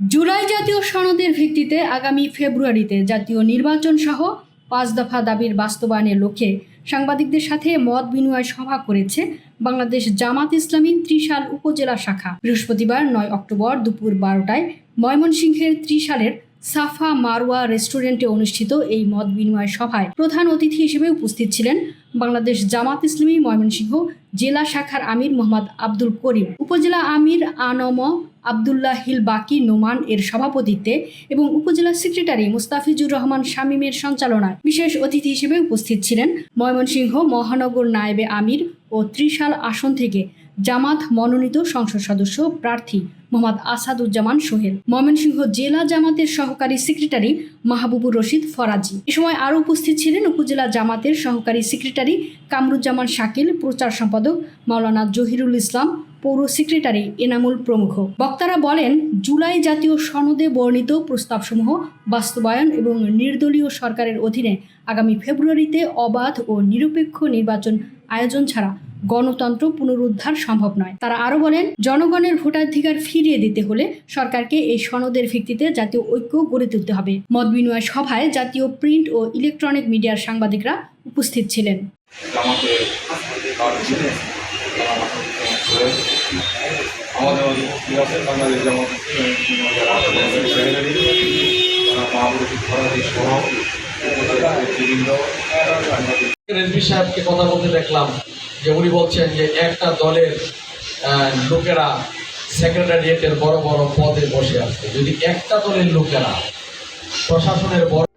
জুলাই জাতীয় সনদের ভিত্তিতে আগামী ফেব্রুয়ারিতে জাতীয় নির্বাচন সহ পাঁচ দফা দাবির বাস্তবায়নের লক্ষ্যে সাংবাদিকদের সাথে মত বিনিময় সভা করেছে বাংলাদেশ জামাত ইসলামী ত্রিশাল উপজেলা শাখা। বৃহস্পতিবার নয় অক্টোবর দুপুর বারোটায় ময়মনসিংহের ত্রিশালের সাফা মারওয়া রেস্টুরেন্টে অনুষ্ঠিত এই মত বিনিময় সভায় প্রধান অতিথি হিসেবে উপস্থিত ছিলেন বাংলাদেশ জামাত ইসলামী ময়মনসিংহ জেলা শাখার আমির মোহাম্মদ আব্দুল করিম, উপজেলা আমির আনম আবদুল্লাহ হিল বাকি নোমান এর সভাপতিত্বে এবং উপজেলা সেক্রেটারি মুস্তাফিজুর রহমান শামীমের সঞ্চালনায় বিশেষ অতিথি হিসেবে উপস্থিত ছিলেন ময়মনসিংহ মহানগর নায়েবে আমির ও ত্রিশাল আসন থেকে জামাত মনোনীত সংসদ সদস্য প্রার্থী মোহাম্মদ আসাদুজ্জামান সোহেল। ময়মনসিংহ জেলা জামাতের সহকারী সেক্রেটারি মাহবুবুর রশিদ ফরাজি। এ সময় আরও উপস্থিত ছিলেন উপজেলা জামাতের সহকারী সেক্রেটারি কামরুজ্জামান শাকিল, প্রচার সম্পাদক মাওলানা জহিরুল ইসলাম, পৌর সেক্রেটারি এনামুল প্রমুখ। বক্তারা বলেন, জুলাই জাতীয় সনদে বর্ণিত প্রস্তাবসমূহ বাস্তবায়ন এবং নির্দলীয় সরকারের অধীনে আগামী ফেব্রুয়ারিতে অবাধ ও নিরপেক্ষ নির্বাচন আয়োজন ছাড়া গণতন্ত্র পুনরুদ্ধার সম্ভব নয় তারা আরও বলেন জনগণের ভোটাধিকার ফিরিয়ে দিতে হলে সরকারকে এই সনদের ভিত্তিতে জাতীয় ঐক্য গড়ে তুলতে হবে মত বিনিময় সভায় জাতীয় প্রিন্ট ও ইলেকট্রনিক মিডিয়ার সাংবাদিকরা উপস্থিত ছিলেন রেজবি সাহেবকে কথা বলতে দেখলাম যে উনি বলছেন যে একটা দলের লোকেরা সেক্রেটারিয়েটের বড় বড় পদে বসে আসছে যদি একটা দলের লোকেরা প্রশাসনের বড়